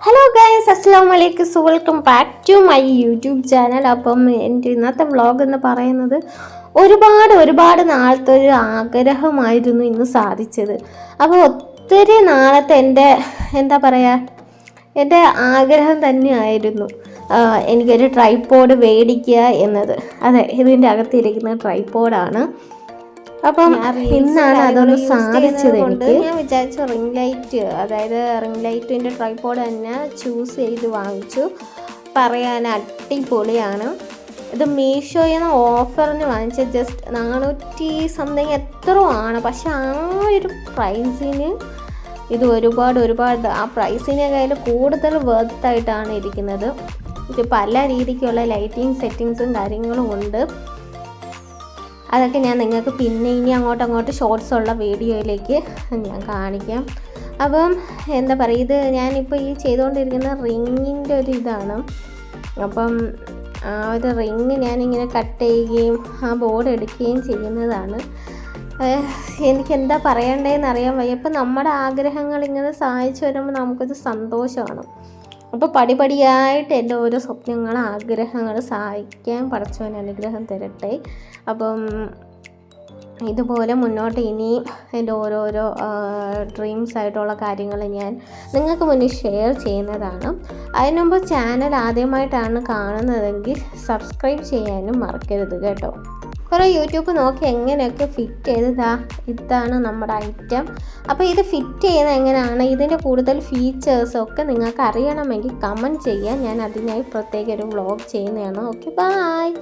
Hello guys അസ്സാം വലൈക്കും welcome back to my YouTube channel അപ്പം എന്റെ ഇന്നത്തെ വ്ളോഗ് എന്ന് പറയുന്നത് ഒരുപാട് ഒരുപാട് നാളത്തെ ഒരു ആഗ്രഹമായിരുന്നു ഇന്ന് സാധിച്ചത്. അപ്പോൾ ഒത്തിരി നാളത്തെ എന്റെ എന്താ പറയുക എന്റെ ആഗ്രഹം തന്നെയായിരുന്നു എനിക്കൊരു ട്രൈപ്പോഡ് മേടിക്കുക എന്നത്. അതെ ഇതിന്റെ അകത്തിരിക്കുന്ന ട്രൈപ്പോഡാണ് അപ്പം ഇന്നാണ് അതൊന്ന് സാധിച്ചത് എനിക്ക്. ഞാൻ വിചാരിച്ചു റിംഗ് ലൈറ്റ് അതായത് റിംഗ് ലൈറ്റിന്റെ ട്രൈപോഡ് തന്നെ ചൂസ് ചെയ്ത് വാങ്ങിച്ചു. പറയാൻ അടിപൊളിയാണ്. ഇത് മീഷോയിൽ നിന്ന് ഓഫറിന് വാങ്ങിച്ച ജസ്റ്റ് നാനൂറ്റി സംതിങ് എത്രയോ ആണ്. പക്ഷെ ആ ഒരു പ്രൈസിന് ഇത് ഒരുപാട് ഒരുപാട് ആ പ്രൈസിനെ കയ്യിൽ കൂടുതൽ വർത്തായിട്ടാണ് ഇരിക്കുന്നത്. ഇത് പല രീതിക്കുള്ള ലൈറ്റിംഗ് സെറ്റിങ്സും കാര്യങ്ങളും ഉണ്ട്. അതൊക്കെ ഞാൻ നിങ്ങൾക്ക് പിന്നെ ഇനി അങ്ങോട്ട് അങ്ങോട്ട് ഷോർട്സ് ഉള്ള വീഡിയോയിലേക്ക് ഞാൻ കാണിക്കാം. അപ്പം എന്താ പറയുക ഇത് ഞാനിപ്പോൾ ഈ ചെയ്തുകൊണ്ടിരിക്കുന്ന റിങ്ങിന്റെ ഒരു ഇതാണ്. അപ്പം ആ ഒരു റിങ് ഞാനിങ്ങനെ കട്ട് ചെയ്യുകയും ആ ബോർഡ് എടുക്കുകയും ചെയ്യുന്നതാണ്. എനിക്ക് എന്താ പറയണ്ടതെന്ന് അറിയാൻ വയ്യ. ഇപ്പം നമ്മുടെ ആഗ്രഹങ്ങൾ ഇങ്ങനെ സഹായിച്ചു വരുമ്പോൾ നമുക്കൊരു സന്തോഷമാണ്. അപ്പോൾ പടിപടിയായിട്ട് എന്റെ ഓരോ സ്വപ്നങ്ങൾ ആഗ്രഹങ്ങൾ സഹായിക്കാൻ പടച്ചവൻ അനുഗ്രഹം തരട്ടെ. അപ്പം ഇതുപോലെ മുന്നോട്ട് ഇനിയും എന്റെ ഓരോരോ ഡ്രീംസ് ആയിട്ടുള്ള കാര്യങ്ങൾ ഞാൻ നിങ്ങൾക്ക് മുന്നിൽ ഷെയർ ചെയ്യുന്നതാണ്. അതിനുമ്പോൾ ചാനൽ ആദ്യമായിട്ടാണ് കാണുന്നതെങ്കിൽ സബ്സ്ക്രൈബ് ചെയ്യാനും മറക്കരുത് കേട്ടോ. കുറേ യൂട്യൂബ് നോക്കി എങ്ങനെയൊക്കെ ഫിറ്റ് ചെയ്തതാ ഇതാണ് നമ്മുടെ ഐറ്റം അപ്പോൾ ഇത് ഫിറ്റ് ചെയ്യുന്നത് എങ്ങനെയാണ്? ഇതിന്റെ കൂടുതൽ ഫീച്ചേഴ്സൊക്കെ നിങ്ങൾക്ക് അറിയണമെങ്കിൽ കമന്റ് ചെയ്യാൻ. ഞാൻ അതിനായി പ്രത്യേക ഒരു വ്ളോഗ് ചെയ്യുന്നതാണ്. Okay bye